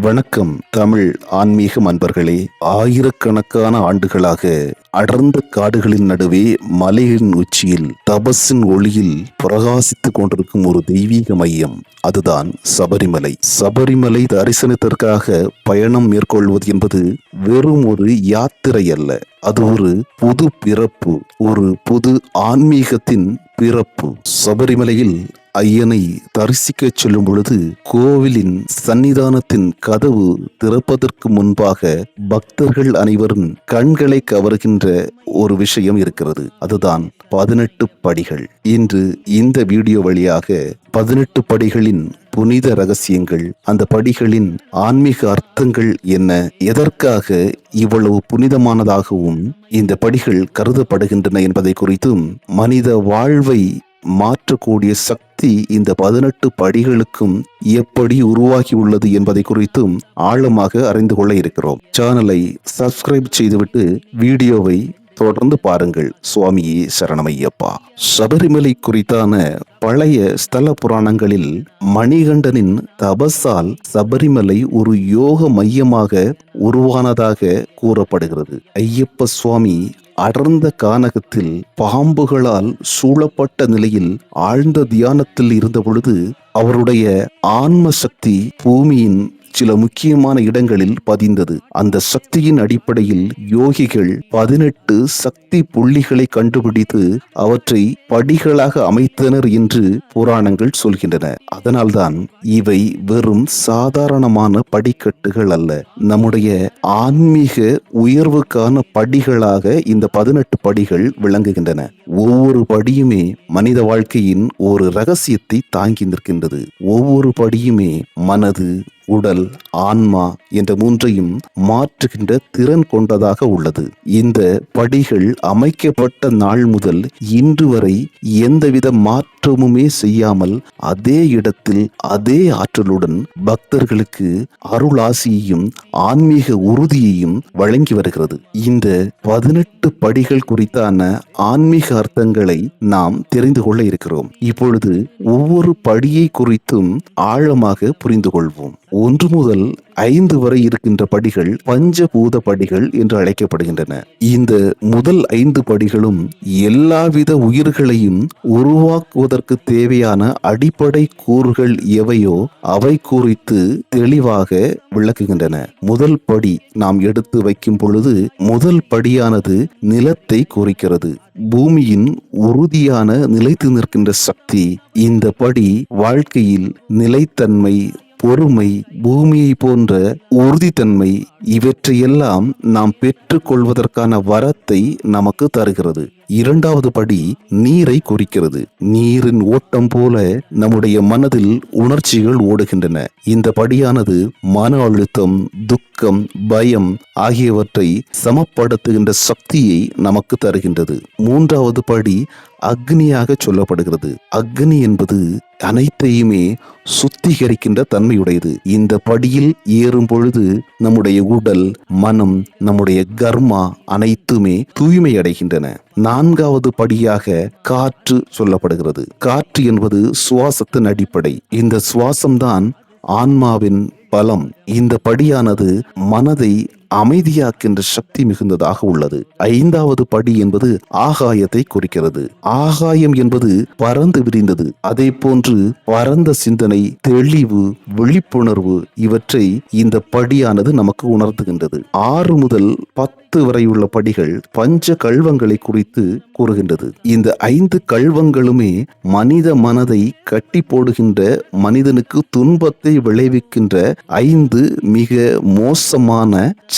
வணக்கம் தமிழ் ஆன்மீக அன்பர்களே. ஆயிரக்கணக்கான ஆண்டுகளாக அடர்ந்த காடுகளின் நடுவே மலையின் உச்சியில் தபஸின் ஒளியில் பிரகாசித்துக் கொண்டிருக்கும் ஒரு தெய்வீக மையம். அதுதான் சபரிமலை. சபரிமலை தரிசனத்திற்காக பயணம் மேற்கொள்வது என்பது வெறும் ஒரு யாத்திரை அல்ல. அது ஒரு புது பிறப்பு ஒரு புது ஆன்மீகத்தின் பிறப்பு. சபரிமலையில் ஐயனை தரிசிக்கச் செல்லும் பொழுது கோவிலின் சன்னிதானத்தின் கதவு திறப்பதற்கு முன்பாக பக்தர்கள் அனைவரும் கண்களை கவர்கின்ற ஒரு விஷயம் இருக்கிறது. அதுதான் பதினெட்டு படிகள். இன்று இந்த வீடியோ வழியாக பதினெட்டு படிகளின் புனித ரகசியங்கள் அந்த படிகளின் ஆன்மீக அர்த்தங்கள் என்ன எதற்காக இவ்வளவு புனிதமானதாகவும் இந்த படிகள் கருதப்படுகின்றன என்பதை குறித்தும் மனித வாழ்வை மாற்றக்கூடிய சக்தி இந்த பதினெட்டு படிகளுக்கும் எப்படி உருவாகி உள்ளது என்பதை குறித்தும் ஆழமாக அறிந்து கொள்ள இருக்கிறோம். சேனலை சப்ஸ்கிரைப் செய்துவிட்டு வீடியோவை தொடர்ந்து பாருங்கள். சுவாமியே சரணமையப்பா. சபரிமலை குறித்தான பழைய ஸ்தல புராணங்களில் மணிகண்டனின் தபஸால் சபரிமலை ஒரு யோக மையமாக உருவானதாக கூறப்படுகிறது. ஐயப்ப சுவாமி அடர்ந்த கானகத்தில் பாம்புகளால் சூழப்பட்ட நிலையில் ஆழ்ந்த தியானத்தில் இருந்த பொழுது அவருடைய ஆன்ம சக்தி பூமியின் சில முக்கியமான இடங்களில் பதிந்தது. அந்த சக்தியின் அடிப்படையில் யோகிகள் பதினெட்டு சக்தி புள்ளிகளை கண்டுபிடித்து அவற்றை படிகளாக அமைத்தனர் என்று புராணங்கள் சொல்கின்றன. அதனால்தான் இவை வெறும் சாதாரணமான படிக்கட்டுகள் அல்ல. நம்முடைய ஆன்மீக உயர்வுக்கான படிகளாக இந்த பதினெட்டு படிகள் விளங்குகின்றன. ஒவ்வொரு படியுமே மனித வாழ்க்கையின் ஒரு ரகசியத்தை தாங்கி நிற்கின்றது. ஒவ்வொரு படியுமே மனது உடல் ஆன்மா என்ற மூன்றையும் மாற்றுகின்ற திறன் கொண்டதாக உள்ளது. இந்த படிகள் அமைக்கப்பட்ட நாள் முதல் இன்று வரை எந்தவித மாற்றமுமே செய்யாமல் அதே இடத்தில் அதே ஆற்றலுடன் பக்தர்களுக்கு அருளாசியையும் ஆன்மீக உறுதியையும் வழங்கி வருகிறது. இந்த பதினெட்டு படிகள் குறித்தான ஆன்மீக அர்த்தங்களை நாம் தெரிந்து கொள்ள இருக்கிறோம். இப்பொழுது ஒவ்வொரு படியை குறித்தும் ஆழமாக புரிந்து கொள்வோம். ஒன்று முதல் ஐந்து வரை இருக்கின்ற படிகள் பஞ்சபூத படிகள் என்று அழைக்கப்படுகின்றன. இந்த முதல் ஐந்து படிகளும் எல்லாவித உயிர்களையும் உருவாக்குவதற்கு தேவையான அடிப்படை கூறுகள் எவையோ அவை குறித்து தெளிவாக விளக்குகின்றன. முதல் படி நாம் எடுத்து வைக்கும் பொழுது முதல் படியானது நிலத்தை குறிக்கிறது. பூமியின் உறுதியான நிலைத்து நிற்கின்ற சக்தி இந்த படி வாழ்க்கையில் நிலைத்தன்மை பொறுமை பூமியை போன்ற உறுதித்தன்மை இவற்றையெல்லாம் நாம் பெற்றுக்கொள்வதற்கான வரத்தை நமக்கு தருகிறது. இரண்டாவது படி நீரை குறிக்கிறது. நீரின் ஓட்டம் போல நம்முடைய மனதில் உணர்ச்சிகள் ஓடுகின்றன. இந்த படியானது மன அழுத்தம் துக்கம் பயம் ஆகியவற்றை சமப்படுத்துகின்ற சக்தியை நமக்கு தருகின்றது. மூன்றாவது படி அக்னியாக சொல்லப்படுகிறது. அக்னி என்பது அனைத்தையுமே சுத்திகரிக்கின்ற தன்மையுடையது. இந்த படியில் ஏறும் பொழுது நம்முடைய உடல் மனம் நம்முடைய கர்மா அனைத்துமே தூய்மை அடைகின்றன நான்காவது படியாக காற்று சொல்லப்படுகிறது. காற்று என்பது சுவாசத்தின் அடிப்படை. இந்த சுவாசம்தான் ஆன்மாவின் பலம். இந்த படியானது மனதை அமைதியாக்கின்ற சக்தி மிகுந்ததாக உள்ளது. ஐந்தாவது படி என்பது ஆகாயத்தை குறிக்கிறது. ஆகாயம் என்பது பறந்து விரிந்தது. அதே போன்று பரந்த சிந்தனை தெளிவு விழிப்புணர்வு இவற்றை இந்த படியானது நமக்கு உணர்த்துகின்றது. ஆறு முதல் பத்து வரையுள்ள படிகள் பஞ்ச கல்வங்களை குறித்து கூறுகின்றது. இந்த ஐந்து கல்வங்களுமே மனித மனதை கட்டி போடுகின்ற மனிதனுக்கு துன்பத்தை விளைவிக்கின்ற ஐந்து மிக மோசமான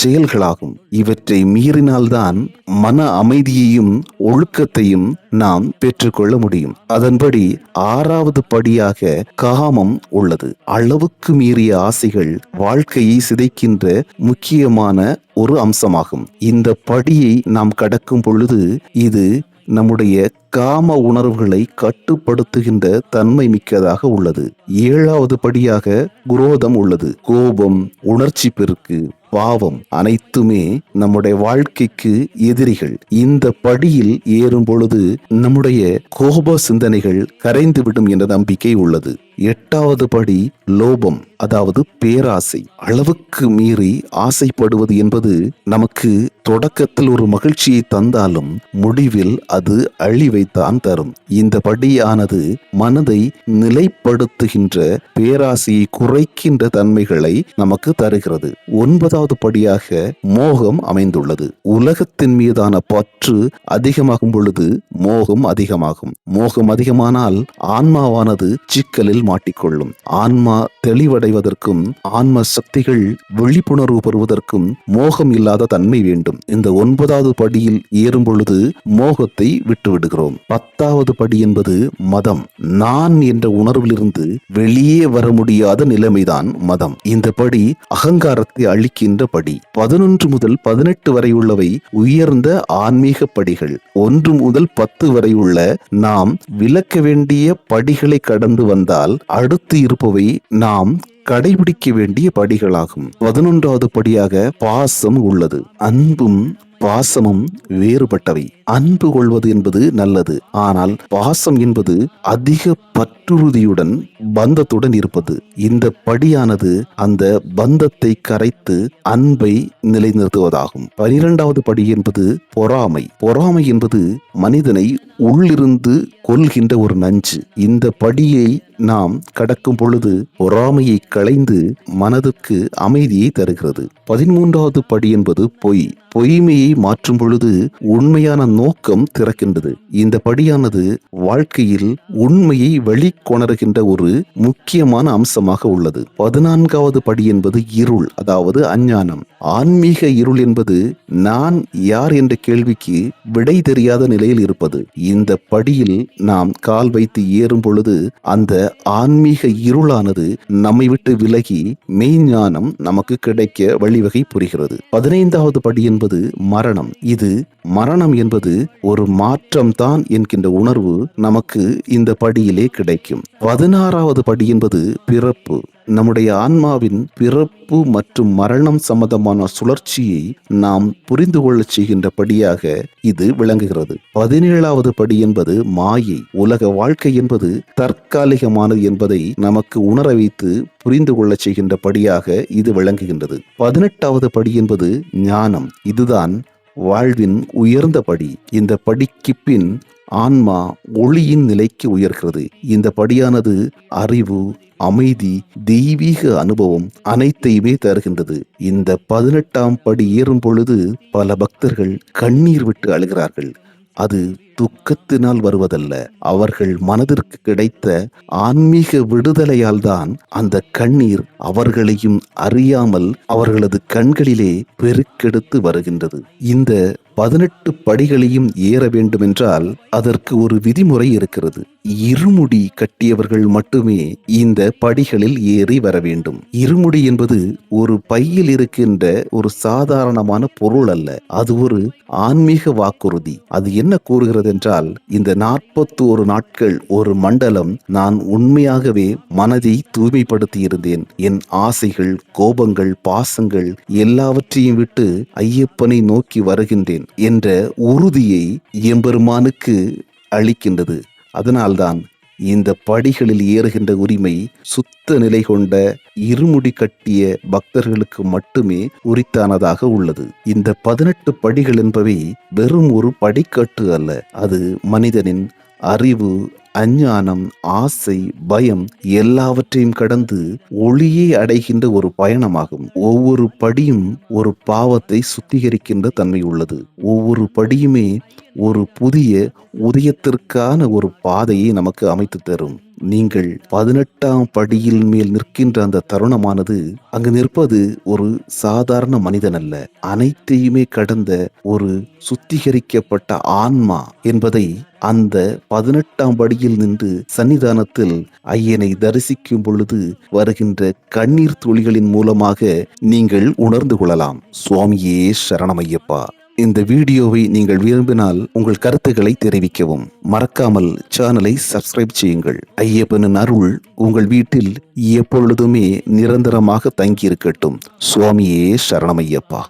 செயல்களாகும். இவற்றை மீறினால்தான் மன அமைதியையும் ஒழுக்கத்தையும் நாம் பெற்றுக்கொள்ள முடியும். அதன்படி ஆறாவது படியாக காமம் உள்ளது. அளவுக்கு மீறிய ஆசைகள் வாழ்க்கையை சிதைக்கின்ற முக்கியமான ஒரு அம்சமாகும். இந்த படியை நாம் கடக்கும் பொழுது இது நம்முடைய காம உணர்வுகளை கட்டுப்படுத்துகின்ற தன்மை மிக்கதாக உள்ளது. ஏழாவது படியாக குரோதம் உள்ளது. கோபம் உணர்ச்சி பெருக்கு பாவம் அனைத்துமே நம்முடைய வாழ்க்கைக்கு எதிரிகள். இந்த படியில் ஏறும் பொழுது நம்முடைய கோப சிந்தனைகள் கரைந்துவிடும் என்ற நம்பிக்கை உள்ளது. எட்டாவது படி லோபம் அதாவது பேராசை. அளவுக்கு மீறி ஆசைப்படுவது என்பது நமக்கு தொடக்கத்தில் ஒரு மகிழ்ச்சியை தந்தாலும் முடிவில் அது அழிவை தான் தரும் இந்த படியானது மனதை நிலைப்படுத்துகின்ற பேராசையை குறைக்கின்ற தன்மைகளை நமக்கு தருகிறது. ஒன்பதாவது படியாக மோகம் அமைந்துள்ளது. உலகத்தின் மீதான பற்று அதிகமாகும் பொழுது மோகம் அதிகமாகும். மோகம் அதிகமானால் ஆன்மாவானது சிக்கலில் மாட்டிக்கொள்ளும். ஆன்மா தெளிவடைவதற்கும் ஆன்ம சக்திகள் விழிப்புணர்வு பெறுவதற்கும் மோகம் இல்லாத தன்மை வேண்டும். இந்த ஒன்பதாவது படியில் ஏறும் பொழுது மோகத்தை விட்டுவிடுகிறோம். பத்தாவது படி என்பது மதம். நான் என்ற உணர்விலிருந்து வெளியே வர முடியாத நிலைமைதான் மதம். இந்த படி அகங்காரத்தை அழிக்கின்ற படி. பதினொன்று முதல் பதினெட்டு வரை உள்ளவை உயர்ந்த ஆன்மீக படிகள். ஒன்று முதல் பத்து வரை உள்ள நாம் விளக்க வேண்டிய படிகளை கடந்து வந்தால் அடுத்து இருப்பவை நாம் கடைபிடிக்க வேண்டிய படிகளாகும். பதினொன்றாவது படியாக பாசம் உள்ளது. அன்பும் பாசமும் வேறுபட்டவை. அன்பு கொள்வது என்பது நல்லது. ஆனால் பாசம் என்பது அதிக பற்றுறுதியுடன் பந்தத்துடன் இருப்பது. இந்த படியானது அந்த பந்தத்தை கரைத்து அன்பை நிலைநிறுத்துவதாகும். பனிரெண்டாவது படி என்பது பொறாமை. பொறாமை என்பது மனிதனை உள்ளிருந்து கொள்கின்ற ஒரு நஞ்சு. இந்த படியை நாம் கடக்கும் பொழுது பொறாமையை களைந்து மனதுக்கு அமைதியை தருகிறது. பதிமூன்றாவது படி என்பது பொய். பொய்மையை மாற்றும் பொழுது உண்மையான நோக்கம் திறக்கின்றது. இந்த படியானது வாழ்க்கையில் உண்மையை வெளிக்கொணர்கின்ற ஒரு முக்கியமான அம்சமாக உள்ளது. பதினான்காவது படி என்பது இருள் அதாவது அஞ்ஞானம். ஆன்மீக இருள் என்பது நான் யார் என்ற கேள்விக்கு விடை தெரியாத நிலையில் இருப்பது. இந்த படியில் நாம் கால் வைத்து ஏறும் பொழுது அந்த ஆன்மீக இருளானது நம்மை விட்டு விலகி மெய்ஞானம் நமக்கு கிடைக்க வழிவகை புரிகிறது. பதினைந்தாவது படி என்பது மரணம். இது மரணம் என்பது ஒரு மாற்றம் தான் என்கின்ற உணர்வு நமக்கு இந்த படியிலே கிடைக்கும். பதினாறாவது படி என்பது பிறப்பு. நம்முடைய ஆன்மாவின் பிறப்பு மற்றும் மரணம் சம்பந்தமான சுழற்சியை நாம் புரிந்து கொள்ளச் செய்கின்ற படியாக இது விளங்குகிறது. பதினேழாவது படி என்பது மாயை உலக வாழ்க்கை என்பது தற்காலிகமானது என்பதை நமக்கு உணர வைத்து புரிந்து கொள்ளச் செய்கின்ற படியாக இது விளங்குகின்றது. பதினெட்டாவது படி என்பது ஞானம் இதுதான் வாழ்வின் உயர்ந்த படி. இந்த படிக்கு பின் ஆன்மா ஒளியின் நிலைக்கு உயர்கிறது. இந்த படியானது அறிவு அமைதி தெய்வீக அனுபவம் அனைத்தையுமே தருகின்றது. இந்த பதினெட்டாம் படி ஏறும் பொழுது பல பக்தர்கள் கண்ணீர் விட்டு அழுகிறார்கள். அது துக்கத்தினால் வருவதல்ல. அவர்கள் மனதிற்கு கிடைத்த ஆன்மீக விடுதலையால் தான் அந்த கண்ணீர் அவர்களையும் அறியாமல் அவர்களது கண்களிலே பெருக்கெடுத்து வருகின்றது. இந்த பதினெட்டு படிகளையும் ஏற வேண்டுமென்றால் அதற்கு ஒரு விதிமுறை இருக்கிறது. இருமுடி கட்டியவர்கள் மட்டுமே இந்த படிகளில் ஏறி வர வேண்டும். இருமுடி என்பது ஒரு பையில் இருக்கின்ற ஒரு சாதாரணமான பொருள் அல்ல. அது ஒரு ஆன்மீக வாக்குறுதி. அது என்ன கூறுகிறது என்றால் இந்த நாற்பத்தோரு நாட்கள் ஒரு மண்டலம் நான் உண்மையாகவே மனதை தூய்மைப்படுத்தி இருந்தேன் என் ஆசைகள் கோபங்கள் பாசங்கள் எல்லாவற்றையும் விட்டு ஐயப்பனை நோக்கி வருகின்றேன் என்ற உறுதியை எம்பெருமானுக்கு அளிக்கின்றது. அதனால்தான் இந்த படிகளில் ஏறுகின்ற உரிமை சுத்த நிலை கொண்ட இருமுடி கட்டிய பக்தர்களுக்கு மட்டுமே உரித்தானதாக உள்ளது. இந்த பதினெட்டு படிகள் என்பவை வெறும் ஒரு படிக்கட்டு அல்ல. அது மனிதனின் அறிவு அஞ்ஞானம் ஆசை பயம் எல்லாவற்றையும் கடந்து ஒளியை அடைகின்ற ஒரு பயணமாகும். ஒவ்வொரு படியும் ஒரு பாவத்தை சுத்திகரிக்கின்ற தன்மை உள்ளது. ஒவ்வொரு படியுமே ஒரு புதிய உதயத்திற்கான ஒரு பாதையை நமக்கு அமைத்து தரும். நீங்கள் பதினெட்டாம் படியில் மேல் நிற்கின்ற அந்த தருணமானது அங்கு நிற்பது ஒரு சாதாரண மனிதன் அல்ல அனைத்தையுமே கடந்த ஒரு சுத்திகரிக்கப்பட்ட ஆன்மா என்பதை அந்த பதினெட்டாம் படியில் நின்று சன்னிதானத்தில் ஐயனை தரிசிக்கும் பொழுது வருகின்ற கண்ணீர் துளிகளின் மூலமாக நீங்கள் உணர்ந்து கொள்ளலாம். சுவாமியே சரணமையப்பா. இந்த வீடியோவை நீங்கள் விரும்பினால் உங்கள் கருத்துக்களை தெரிவிக்கவும். மறக்காமல் சேனலை சப்ஸ்கிரைப் செய்யுங்கள். ஐயப்பனின் அருள் உங்கள் வீட்டில் எப்பொழுதுமே நிரந்தரமாக தங்கியிருக்கட்டும். சுவாமியே சரணமையப்பா.